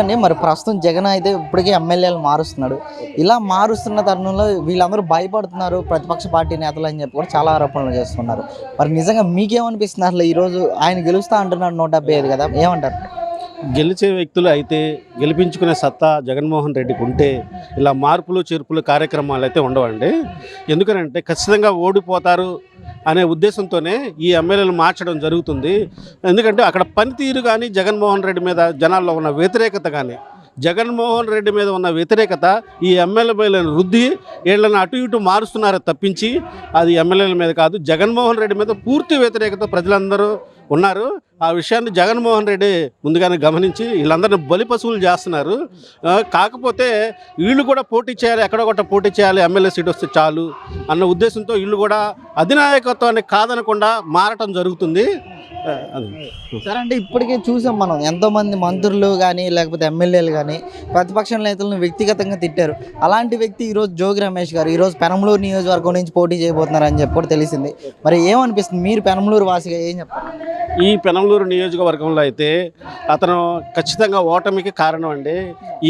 అండి. మరి ప్రస్తుతం జగన్ అయితే ఇప్పటికే ఎమ్మెల్యేలు మారుస్తున్నాడు. ఇలా మారుస్తున్న తరుణంలో వీళ్ళందరూ భయపడుతున్నారు. ప్రతిపక్ష పార్టీ నేతలు అని చెప్పి కూడా చాలా ఆరోపణలు చేస్తున్నారు. మరి నిజంగా మీకేమనిపిస్తుంది అసలు ఈరోజు ఆయన గెలుస్తా అంటున్నాడు నూట డెబ్బై ఐదు కదా. ఏమంటారు? గెలిచే వ్యక్తులు అయితే గెలిపించుకునే సత్తా జగన్మోహన్ రెడ్డికి ఉంటే ఇలా మార్పులు చేర్పులు కార్యక్రమాలు అయితే ఉండవండి. ఎందుకనంటే ఖచ్చితంగా ఓడిపోతారు. అనే ఉద్దేశంతోనే ఈ ఎమ్మెల్యేలు మార్చడం జరుగుతుంది. ఎందుకంటే అక్కడ పనితీరు కానీ జగన్మోహన్ రెడ్డి మీద జనాల్లో ఉన్న వ్యతిరేకత కానీ జగన్మోహన్ రెడ్డి మీద ఉన్న వ్యతిరేకత ఈ ఎమ్మెల్యేలను రుద్ది వీళ్ళని అటు ఇటు మారుస్తున్నారో తప్పించి అది ఎమ్మెల్యేల మీద కాదు జగన్మోహన్ రెడ్డి మీద పూర్తి వ్యతిరేకత ప్రజలందరూ ఉన్నారు. ఆ విషయాన్ని జగన్మోహన్ రెడ్డి ముందుగానే గమనించి వీళ్ళందరినీ బలి పశువులు చేస్తున్నారు. కాకపోతే వీళ్ళు కూడా పోటీ చేయాలి ఎక్కడ ఒకటి పోటీ చేయాలి ఎమ్మెల్యే సీట్ వస్తే చాలు అన్న ఉద్దేశంతో వీళ్ళు కూడా అధినాయకత్వాన్ని కాదనకుండా మారటం జరుగుతుంది. సరే అంటే ఇప్పటికే చూసాం మనం. ఎంతోమంది మంత్రులు కానీ లేకపోతే ఎమ్మెల్యేలు కానీ ప్రతిపక్ష నేతలను వ్యక్తిగతంగా తిట్టారు. అలాంటి వ్యక్తి ఈరోజు జోగి రమేష్ గారు ఈరోజు పెనమలూరు నియోజకవర్గం నుంచి పోటీ చేయబోతున్నారు అని చెప్పి కూడా తెలిసింది. మరి ఏమనిపిస్తుంది? మీరు పెనమలూరు వాసిగా ఏం చెప్పారు ఈ పెనంలూరు నియోజకవర్గంలో అయితే అతను ఖచ్చితంగా ఓటమికి కారణం అండి.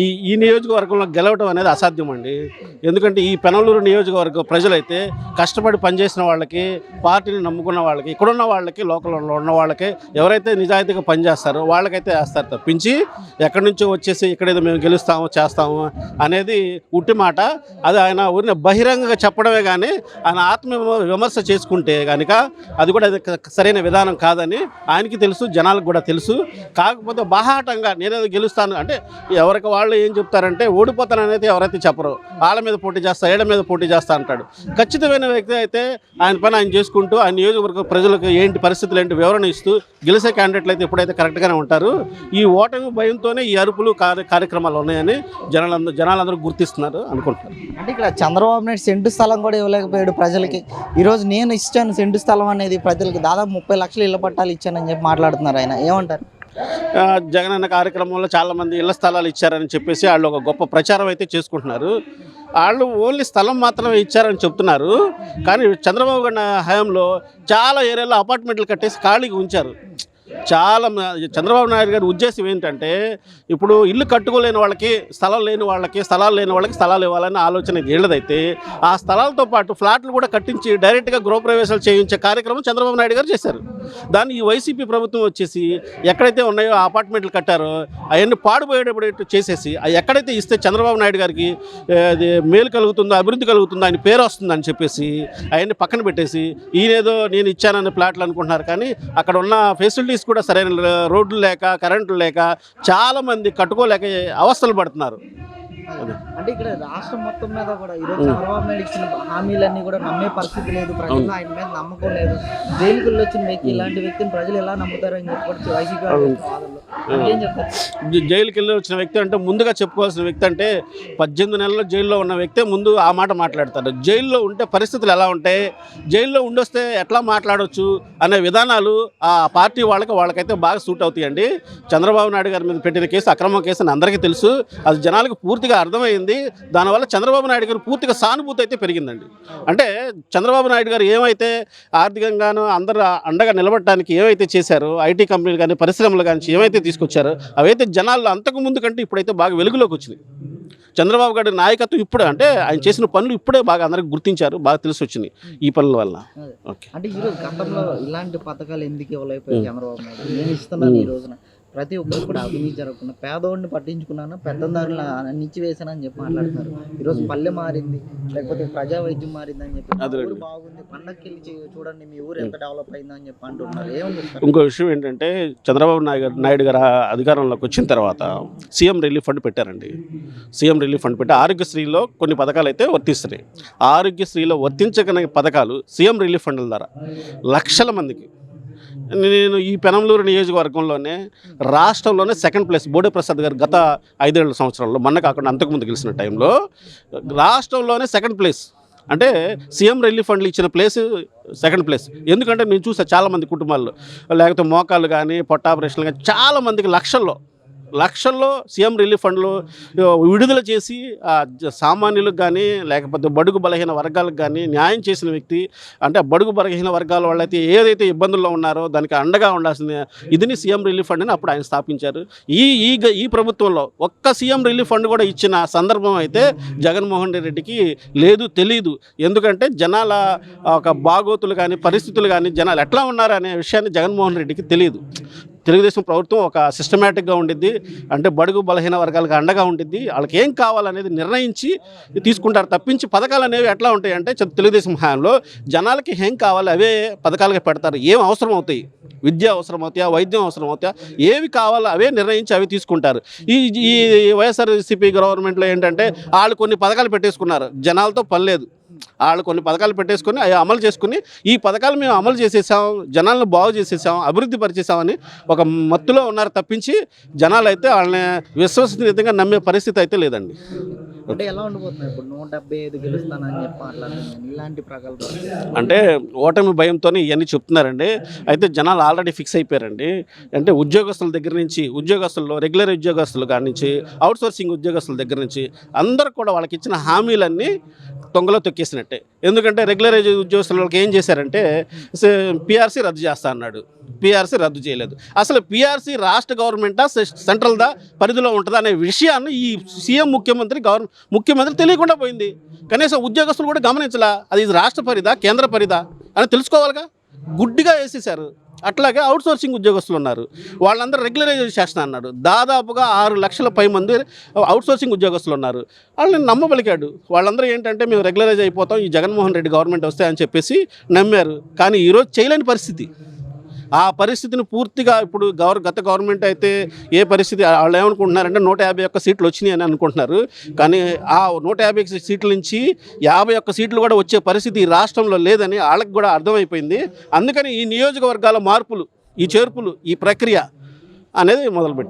ఈ ఈ నియోజకవర్గంలో గెలవడం అనేది అసాధ్యం అండి. ఎందుకంటే ఈ పెనంలూరు నియోజకవర్గ ప్రజలైతే కష్టపడి పనిచేసిన వాళ్ళకి పార్టీని నమ్ముకున్న వాళ్ళకి ఇక్కడున్న వాళ్ళకి లోకల్లో ఉన్న వాళ్ళకి ఎవరైతే నిజాయితీగా పనిచేస్తారో వాళ్ళకైతే వేస్తారు తప్పించి ఎక్కడి నుంచో వచ్చేసి ఇక్కడేదో మేము గెలుస్తాము చేస్తాము అనేది ఉట్టి మాట. అది ఆయన ఊరిని బహిరంగంగా చెప్పడమే కానీ ఆయన ఆత్మ విమర్శ చేసుకుంటే కనుక అది కూడా అది సరైన విధానం కాదని ఆయనకి తెలుసు జనాలకు కూడా తెలుసు. కాకపోతే బాహాటంగా నేనేదో గెలుస్తాను అంటే ఎవరికి వాళ్ళు ఏం చెప్తారంటే ఓడిపోతాను అనేది ఎవరైతే చెప్పరు. వాళ్ళ మీద పోటీ చేస్తా ఏళ్ళ మీద పోటీ చేస్తా అంటాడు. ఖచ్చితమైన వ్యక్తి అయితే ఆయన పని ఆయన చేసుకుంటూ ఆయన నియోజకవర్గ ప్రజలకు ఏంటి పరిస్థితులు ఏంటి వివరణ ఇస్తూ గెలిచే క్యాండిడేట్లు అయితే ఎప్పుడైతే కరెక్ట్గానే ఉంటారు ఈ ఓటమి భయంతోనే ఈ అరుపులు కార్య కార్యక్రమాలు ఉన్నాయని జనాలందరూ జనాలందరూ గుర్తిస్తున్నారు అనుకుంటున్నారు. అంటే ఇక్కడ చంద్రబాబు నాయుడు సెంటు స్థలం కూడా ఇవ్వలేకపోయాడు ప్రజలకి. ఈరోజు నేను ఇచ్చాను సెంటు స్థలం అనేది ప్రజలకి దాదాపు ముప్పై లక్షలు ఇళ్ళ పట్టాలు ఇచ్చానని చెప్పి మాట్లాడుతున్నారు ఆయన. ఏమంటారు? జగన్ జగనన్న కార్యక్రమంలో చాలామంది ఇళ్ళ స్థలాలు ఇచ్చారని చెప్పేసి వాళ్ళు ఒక గొప్ప ప్రచారం అయితే చేసుకుంటున్నారు. వాళ్ళు ఓన్లీ స్థలం మాత్రమే ఇచ్చారని చెప్తున్నారు. కానీ చంద్రబాబు గారి హయాంలో చాలా ఏరియాలో అపార్ట్మెంట్లు కట్టేసి ఖాళీగా ఉంచారు. చాలా చంద్రబాబు నాయుడు గారి ఉద్దేశం ఏంటంటే ఇప్పుడు ఇల్లు కట్టుకోలేని వాళ్ళకి స్థలం లేని వాళ్ళకి స్థలాలు లేని వాళ్ళకి స్థలాలు ఇవ్వాలని ఆలోచన వీళ్ళదైతే ఆ స్థలాలతో పాటు ఫ్లాట్లు కూడా కట్టించి డైరెక్ట్గా గృహప్రవేశాలు చేయించే కార్యక్రమం చంద్రబాబు నాయుడు గారు చేశారు. దాన్ని ఈ వైసీపీ ప్రభుత్వం వచ్చేసి ఎక్కడైతే ఉన్నాయో అపార్ట్మెంట్లు కట్టారో అవన్నీ పాడుపోయేటప్పుడు చేసేసి అవి ఎక్కడైతే ఇస్తే చంద్రబాబు నాయుడు గారికి అది మేలు కలుగుతుందో అభివృద్ధి కలుగుతుందో ఆయన పేరు వస్తుందని చెప్పేసి అవన్నీ పక్కన పెట్టేసి ఈయనేదో నేను ఇచ్చానని ప్లాట్లు అనుకుంటున్నారు కానీ అక్కడ ఉన్న ఫెసిలిటీస్ కూడా సరైన రోడ్లు లేక కరెంటు లేక చాలామంది కట్టుకోలేక అవస్థలు పడుతున్నారు. అంటే ఇక్కడ రాష్ట్రం మొత్తం మీద కూడా ఈరోజు చంద్రబాబు నాయుడు ఇచ్చిన హామీలన్నీ కూడా నమ్మే పరిస్థితి లేదు. ప్రజల్లో ఆయన మీద నమ్మకం లేదు. జైలుకి వచ్చిన వ్యక్తి ఇలాంటి వ్యక్తిని ప్రజలు ఎలా నమ్ముతారని చెప్పి వైసీపీ. ఏం చెప్తారు? జైలుకి వెళ్ళి వచ్చిన వ్యక్తి అంటే ముందుగా చెప్పుకోవాల్సిన వ్యక్తి అంటే పద్దెనిమిది నెలలు జైల్లో ఉన్న వ్యక్తే ముందు ఆ మాట మాట్లాడతాడు. జైల్లో ఉంటే పరిస్థితులు ఎలా ఉంటాయి? జైల్లో ఉండొస్తే ఎట్లా మాట్లాడవచ్చు అనే విధానాలు ఆ పార్టీ వాళ్ళకి వాళ్ళకైతే బాగా సూట్ అవుతాయండి. చంద్రబాబు నాయుడు గారి మీద పెట్టిన కేసు అక్రమ కేసు అని అందరికీ తెలుసు. అది జనాలకు పూర్తిగా అర్థమైంది. దానివల్ల చంద్రబాబు నాయుడు గారు పూర్తిగా సానుభూతి అయితే పెరిగిందండి. అంటే చంద్రబాబు నాయుడు గారు ఏమైతే ఆర్థికంగాను అందరు అండగా నిలబడటానికి ఏమైతే చేశారో ఐటీ కంపెనీలు కానీ పరిశ్రమలు కానీ ఏమైతే తీసుకొచ్చారో అవైతే జనాల్లో అంతకు ముందు కంటే ఇప్పుడైతే బాగా వెలుగులోకి వచ్చినాయి. చంద్రబాబు గారి నాయకత్వం ఇప్పుడే అంటే ఆయన చేసిన పనులు ఇప్పుడే బాగా అందరికి గుర్తించారు బాగా తెలిసి వచ్చినాయి ఈ పనుల వల్ల. ఓకే. అంటే ఈరోజు గతంలో ఇలాంటి పథకాలు ఎందుకు ఇవ్వలేకపోయారు చంద్రబాబు నాయుడు? నేను ఇస్తున్నాను ఈ రోజున? ప్రతి ఒక్కరు కూడా అవినీతి జరగకుండా పేదవాడిని పట్టించుకున్నాను పెద్దందారులు నిచ్చి వేసానని చెప్పి మాట్లాడుతున్నారు ఈరోజు పల్లె మారింది లేకపోతే ప్రజా వైద్యం మారింది అని చెప్పి. ఊరు బాగుంది పండగకి వెళ్ళి చూడండి మీ ఊరు ఎంత డెవలప్ అయిందని చెప్పి అంటున్నారు ఏముంది సార్? ఇంకో విషయం ఏంటంటే చంద్రబాబు నాయుడు గారు నాయుడు గారు అధికారంలోకి వచ్చిన తర్వాత సీఎం రిలీఫ్ ఫండ్ పెట్టారండి సీఎం రిలీఫ్ ఫండ్ పెట్టి ఆరోగ్యశ్రీలో కొన్ని పథకాలు అయితే వర్తిస్తున్నాయి ఆరోగ్యశ్రీలో వర్తించగల పథకాలు సీఎం రిలీఫ్ ఫండ్ల ద్వారా లక్షల మందికి నేను ఈ పెనంలూరు నియోజకవర్గంలోనే రాష్ట్రంలోనే సెకండ్ ప్లేస్ బోడే ప్రసాద్ గారు గత ఐదేళ్ళ సంవత్సరాల్లో మొన్న కాకుండా అంతకుముందు గెలిచిన టైంలో రాష్ట్రంలోనే సెకండ్ ప్లేస్ అంటే సీఎం రిలీఫ్ ఫండ్లు ఇచ్చిన ప్లేస్ సెకండ్ ప్లేస్ ఎందుకంటే నేను చూసా చాలామంది కుటుంబాల్లో లేకపోతే మోకాళ్ళు కానీ పొట్ట ఆపరేషన్లు కానీ చాలామందికి లక్షల్లో లక్షల్లో సీఎం రిలీఫ్ ఫండ్లు విడుదల చేసి సామాన్యులకు కానీ లేకపోతే బడుగు బలహీన వర్గాలకు కానీ న్యాయం చేసిన వ్యక్తి అంటే బడుగు బలహీన వర్గాల వాళ్ళైతే ఏదైతే ఇబ్బందుల్లో ఉన్నారో దానికి అండగా ఉండాల్సింది. ఇదిని సీఎం రిలీఫ్ ఫండ్ అని అప్పుడు ఆయన స్థాపించారు. ఈ ఈ ఈ ప్రభుత్వంలో ఒక్క సీఎం రిలీఫ్ ఫండ్ కూడా ఇచ్చిన సందర్భం అయితే జగన్మోహన్ రెడ్డికి లేదు తెలీదు. ఎందుకంటే జనాల ఒక బాగోతులు కానీ పరిస్థితులు కానీ జనాలు ఎట్లా ఉన్నారు అనే విషయాన్ని జగన్మోహన్ రెడ్డికి తెలియదు తెలుగుదేశం ప్రభుత్వం ఒక సిస్టమేటిక్గా ఉండిద్ది. అంటే బడుగు బలహీన వర్గాలకు అండగా ఉండిద్ది. వాళ్ళకి ఏం కావాలనేది నిర్ణయించి తీసుకుంటారు. తప్పించి పథకాలు అనేవి ఎట్లా ఉంటాయి అంటే తెలుగుదేశం హయాంలో జనాలకి ఏం కావాలి అవే పథకాలుగా పెడతారు. ఏం అవసరం అవుతాయి? విద్య అవసరం అవుతాయా? వైద్యం అవసరం అవుతాయా? ఏవి కావాలో అవే నిర్ణయించి అవి తీసుకుంటారు. ఈ ఈ వైఎస్ఆర్సీపీ గవర్నమెంట్లో ఏంటంటే వాళ్ళు కొన్ని పథకాలు పెట్టేసుకున్నారు. జనాలతో పని లేదు. వాళ్ళు కొన్ని పథకాలు పెట్టేసుకొని అవి అమలు చేసుకుని ఈ పథకాలు మేము అమలు చేసేసాం జనాలను బాగు చేసేసాం అభివృద్ధి పరిచేసామని ఒక మత్తులో ఉన్నారు తప్పించి జనాలు అయితే వాళ్ళని విశ్వసనీయంగా నమ్మే పరిస్థితి అయితే లేదండి. అంటే ఎలా ఉండిపోతున్నాయి ఇప్పుడు నూట డెబ్బై ఐదు గెలుస్తానని చెప్పి మాట్లాడుతున్నాను ఇలాంటి ప్రకల్పాలు అంటే ఓటమి భయంతో ఇవన్నీ చెప్తున్నారండి. అయితే జనాలు ఆల్రెడీ ఫిక్స్ అయిపోయారండి. అంటే ఉద్యోగస్తుల దగ్గర నుంచి ఉద్యోగస్తుల్లో రెగ్యులర్ ఉద్యోగస్తుల కాడి నుంచి అవుట్సోర్సింగ్ ఉద్యోగస్తుల దగ్గర నుంచి అందరూ కూడా వాళ్ళకి ఇచ్చిన హామీలన్నీ తొంగలో తొక్కేసినట్టే. ఎందుకంటే రెగ్యులర్ ఉద్యోగస్తుల వాళ్ళకి ఏం చేశారంటే పిఆర్సీ రద్దు చేస్తా అన్నాడు. పిఆర్సీ రద్దు చేయలేదు. అసలు పిఆర్సీ రాష్ట్ర గవర్నమెంటా సె- సెంట్రల్ దా పరిధిలో ఉంటుందా అనే విషయాన్ని ఈ సీఎం ముఖ్యమంత్రి గవర్న ముఖ్యమంత్రి తెలియకుండా పోయింది. కనీసం ఉద్యోగస్తులు కూడా గమనించలా. అది ఇది రాష్ట్ర పరిధా కేంద్ర పరిధా అని తెలుసుకోవాలిగా? గుడ్డిగా వేసేసారు అట్లాగే అవుట్ సోర్సింగ్ ఉద్యోగస్తులు ఉన్నారు. వాళ్ళందరూ రెగ్యులరైజ్ చేస్తున్నా అన్నాడు దాదాపుగా ఆరు లక్షల పై మంది అవుట్ సోర్సింగ్ ఉద్యోగస్తులు ఉన్నారు. వాళ్ళని నమ్మబలికాడు. వాళ్ళందరూ ఏంటంటే మేము రెగ్యులరైజ్ అయిపోతాం. ఈ జగన్మోహన్ రెడ్డి గవర్నమెంట్ వస్తే అని చెప్పేసి నమ్మారు. కానీ ఈరోజు చేయలేని పరిస్థితి. ఆ పరిస్థితిని పూర్తిగా ఇప్పుడు గవర్ గత గవర్నమెంట్ అయితే ఏ పరిస్థితి వాళ్ళు ఏమనుకుంటున్నారంటే నూట యాభై ఒక్క సీట్లు వచ్చినాయి అని అనుకుంటున్నారు. కానీ ఆ నూట యాభై సీట్ల నుంచి యాభై ఒక్క సీట్లు కూడా వచ్చే పరిస్థితి ఈ రాష్ట్రంలో లేదని వాళ్ళకి కూడా అర్థమైపోయింది. అందుకని ఈ నియోజకవర్గాల మార్పులు ఈ చేర్పులు ఈ ప్రక్రియ అనేది మొదలుపెట్టింది